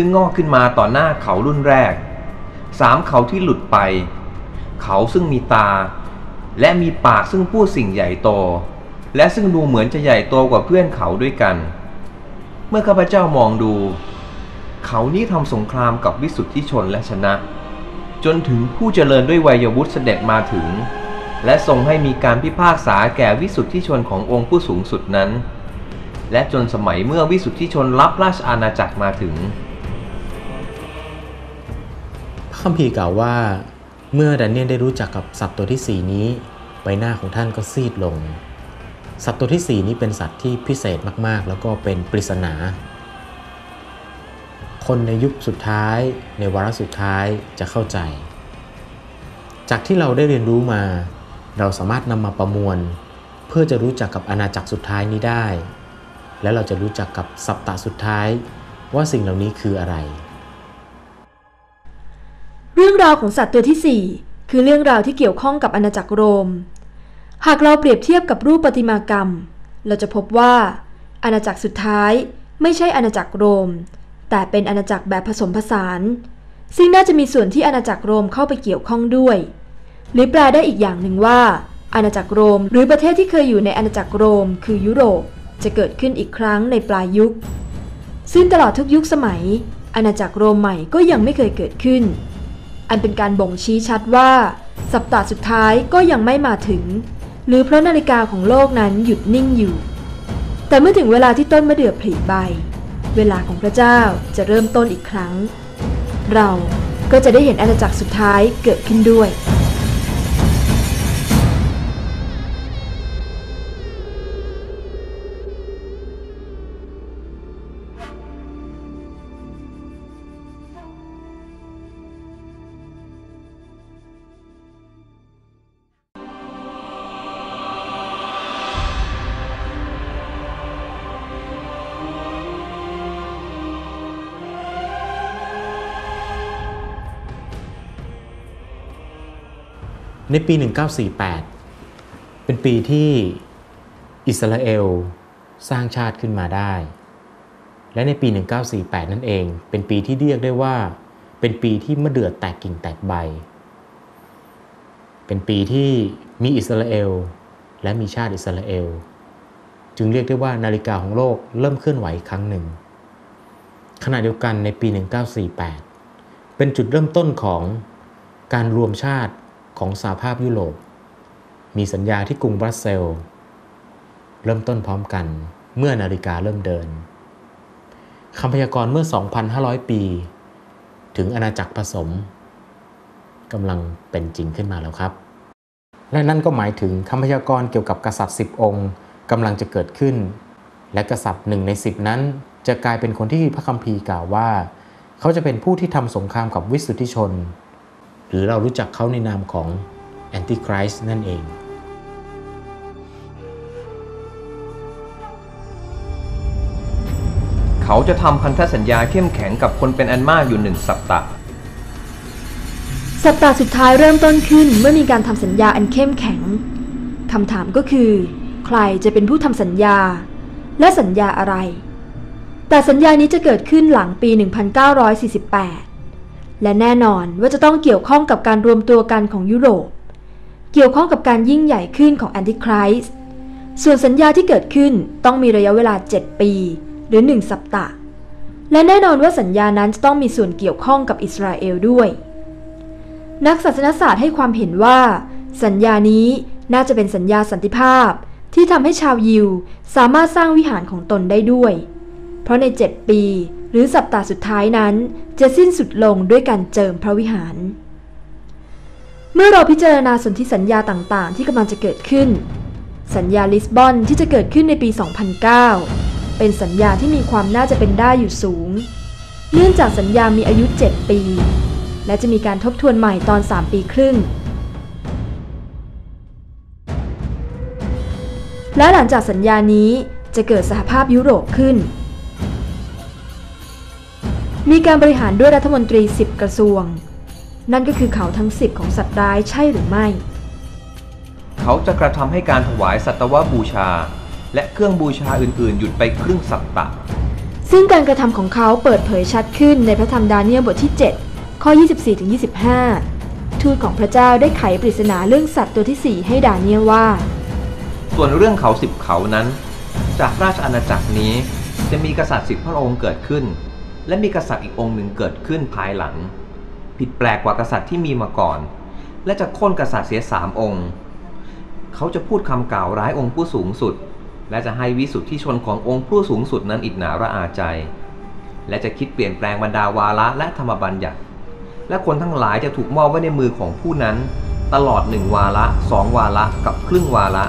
ซึ่งงอกขึ้นมาต่อหน้าเขารุ่นแรกสามเขาที่หลุดไป เขาซึ่งมีตา และมีปากซึ่งพูดสิ่งใหญ่โต และซึ่งดูเหมือนจะใหญ่โตกว่าเพื่อนเขาด้วยกัน เมื่อข้าพเจ้ามองดู เขานี้ทำสงครามกับวิสุทธิชนและชนะ จนถึงผู้เจริญด้วยวัยวุฒิเสด็จมาถึง และทรงให้มีการพิพากษาแก่วิสุทธิชนขององค์ผู้สูงสุดนั้น และจนสมัยเมื่อวิสุทธิชนรับราชอาณาจักรมาถึง คัมภีร์กล่าวว่า เมื่อแดเนียลได้รู้จักกับสัตว์ตัวที่สี่นี้ ใบหน้าของท่านก็ซีดลง สัตว์ตัวที่สี่นี้เป็นสัตว์ที่พิเศษมากๆ แล้วก็เป็นปริศนา คนในยุคสุดท้าย ในวาระสุดท้ายจะเข้าใจ จากที่เราได้เรียนรู้มา เราสามารถนำมาประมวล เพื่อจะรู้จักกับอาณาจักรสุดท้ายนี้ได้ และเราจะรู้จักกับสัปตะสุดท้ายว่าสิ่งเหล่านี้คืออะไร เรื่องราวของสัตว์ตัวที่ 4 คือเรื่องราวที่เกี่ยวข้องกับอาณาจักรโรม หากเราเปรียบเทียบกับรูปประติมากรรม เราจะพบว่า อาณาจักรสุดท้ายไม่ใช่อาณาจักรโรม แต่เป็นอาณาจักรแบบผสมผสาน ซึ่งน่าจะมีส่วนที่อาณาจักรโรมเข้าไปเกี่ยวข้องด้วย หรือแปลได้อีกอย่างหนึ่งว่า อาณาจักรโรม หรือประเทศที่เคยอยู่ในอาณาจักรโรม คือยุโรปจะเกิดขึ้นอีกครั้งในปลายยุค ซึ่งตลอดทุกยุคสมัย อาณาจักรโรมใหม่ก็ยังไม่เคยเกิดขึ้น อันเป็นการบ่งชี้ชัดว่า สัปดาห์สุดท้ายก็ยังไม่มาถึง หรือเพราะนาฬิกาของโลกนั้นหยุดนิ่งอยู่ แต่เมื่อถึงเวลาที่ต้นมะเดื่อผลิใบ เวลาของพระเจ้าจะเริ่มต้นอีกครั้ง เราก็จะได้เห็นอาณาจักรสุดท้ายเกิดขึ้นด้วย ในปี 1948 เป็นปีที่อิสราเอลสร้างชาติขึ้นมาได้ และในปี 1948 นั่นเอง เป็นปีที่เรียกได้ว่า เป็นปีที่มะเดื่อแตกกิ่งแตกใบ เป็นปีที่มีอิสราเอลและมีชาติอิสราเอล จึงเรียกได้ว่านาฬิกาของโลกเริ่มเคลื่อนไหวครั้งหนึ่ง ขณะเดียวกันในปี 1948 เป็นจุดเริ่มต้นของการรวมชาติ ของสหภาพยุโรป มีสัญญาที่กรุงบรัสเซล เริ่มต้นพร้อมกันเมื่อนาฬิกาเริ่มเดินคำพยากรณ์เมื่อ 2,500 ปี ถึงอาณาจักรผสมกำลังเป็นจริงขึ้นมาแล้วครับ และนั่นก็หมายถึงคำพยากรณ์เกี่ยวกับกษัตริย์ 10 องค์กำลังจะเกิดขึ้น และกษัตริย์หนึ่งใน 10 นั้น จะกลายเป็นคนที่พระคัมภีร์กล่าวว่า เขาจะเป็นผู้ที่ทำสงครามกับวิสุทธิชน หรือเรารู้จักเขาในนามของแอนติคริสต์นั่นเองเขาจะทำพันธสัญญาเข้มแข็งกับคนเป็นอันมากอยู่หนึ่งสัปดาห์สัปดาห์สุดท้ายเริ่มต้นขึ้นเมื่อมีการทำสัญญาอันเข้มแข็งคำถามก็คือ ใครจะเป็นผู้ทำสัญญา และสัญญาอะไร แต่สัญญานี้จะเกิดขึ้นหลังปี 1948 และแน่นอนว่าจะต้องเกี่ยวข้องกับการรวมตัวกันของยุโรป เกี่ยวข้องกับการยิ่งใหญ่ขึ้นของแอนติคริสต์ส่วนสัญญาที่เกิดขึ้นต้องมีระยะเวลา 7 ปี หรือ 1 สัปดาห์และแน่นอนว่าสัญญานั้นจะต้องมีส่วนเกี่ยวข้องกับอิสราเอลด้วย นักศาสนศาสตร์ให้ความเห็นว่า สัญญานี้น่าจะเป็นสัญญาสันติภาพ ที่ทำให้ชาวยิวสามารถสร้างวิหารของตนได้ด้วย เพราะใน 7 ปี หรือสัปดาห์สุดท้ายนั้น จะสิ้นสุดลงด้วยการเจิมพระวิหาร เมื่อเราพิจารณาสนธิสัญญาต่างๆ ที่กำลังจะเกิดขึ้น สัญญาลิสบอนที่จะเกิดขึ้นในปี 2009 เป็นสัญญาที่มีความน่าจะเป็นได้อยู่สูง เนื่องจากสัญญามีอายุ 7 ปี และจะมีการทบทวนใหม่ตอน 3 ปีครึ่งและหลังจากสัญญานี้จะเกิดสหภาพยุโรปขึ้น มีการบริหารด้วยรัฐมนตรี 10 กระทรวง นั่นก็คือเขาทั้ง 10 ของสัตว์ร้ายใช่หรือไม่ เขาจะกระทำให้การถวายสัตวบูชา และเครื่องบูชาอื่นๆ หยุดไปครึ่งสัปดาห์ซึ่งการกระทำของเขาเปิดเผยชัดขึ้นในพระธรรมดาเนียลบทที่ 7 ข้อ 24-25 ทูตของพระเจ้าได้ไขปริศนาเรื่องสัตว์ตัวที่ 4 ให้ดาเนียลว่า ส่วนเรื่องเขาสิบเขานั้น จากราชอาณาจักรนี้จะมีกษัตริย์สิบพระองค์เกิดขึ้น และมีกษัตริย์อีกองค์หนึ่งเกิดขึ้นภายหลัง ผิดแปลกกว่ากษัตริย์ที่มีมาก่อน และจะโค่นกษัตริย์เสียสามองค์ เขาจะพูดคำกล่าวร้ายองค์ผู้สูงสุด และจะให้วิสุทธิชนขององค์ผู้สูงสุดนั้นอิจนาระอาใจ และจะคิดเปลี่ยนแปลงบรรดาวาระและธรรมบัญญัติ และคนทั้งหลายจะถูกมอบไว้ในมือของผู้นั้น ตลอดหนึ่งวาระสองวาระกับครึ่งวาระ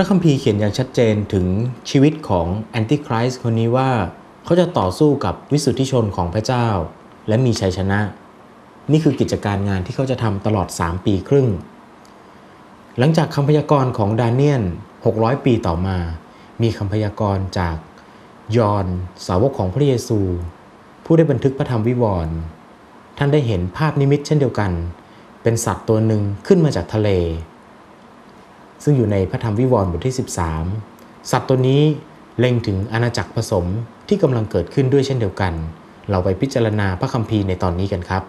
ระคัมภีร์เขียนอย่างชัดเจนถึงชีวิตของแอนติคริสต์คนนี้ว่า เขาจะต่อสู้กับวิสุทธิชนของพระเจ้า และมีชัยชนะ นี่คือกิจการงานที่เขาจะทำตลอด 3 ปีครึ่ง หลังจากคำพยากรณ์ของดาเนียล600 ปีต่อมา มีคำพยากรณ์จากยอห์นสาวกของพระเยซู ผู้ได้บันทึกพระธรรมวิวรณ์ท่านได้เห็นภาพนิมิตเช่นเดียวกัน เป็นสัตว์ตัวหนึ่งขึ้นมาจากทะเล ซึ่งอยู่ในพระธรรมวิวรณ์บทที่ 13 สัตว์ตัวนี้เล็งถึงอาณาจักรผสมที่กำลังเกิดขึ้นด้วยเช่นเดียวกัน เราไปพิจารณาพระคัมภีร์ในตอนนี้กันครับ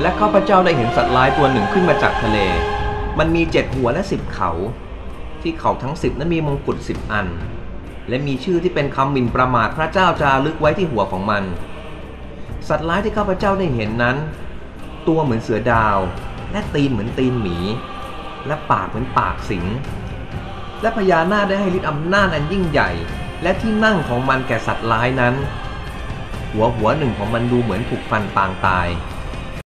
และข้าพเจ้าได้เห็นสัตว์ร้ายตัวหนึ่งขึ้นมาจากทะเล มันมีเจ็ดหัวและสิบเขา ที่เขาทั้งสิบนั้นมีมงกุฎสิบอัน และมีชื่อที่เป็นคำหมิ่นประมาทพระเจ้าจารึกไว้ที่หัวของมัน สัตว์ร้ายที่ข้าพเจ้าได้เห็นนั้น ตัวเหมือนเสือดาว และตีนเหมือนตีนหมี และปากเหมือนปากสิง และพญานาคได้ให้ฤทธิ์อำนาจอันยิ่งใหญ่ และที่นั่งของมันแก่สัตว์ร้ายนั้น หัวหัวหนึ่งของมันดูเหมือนถูกฟันปางตาย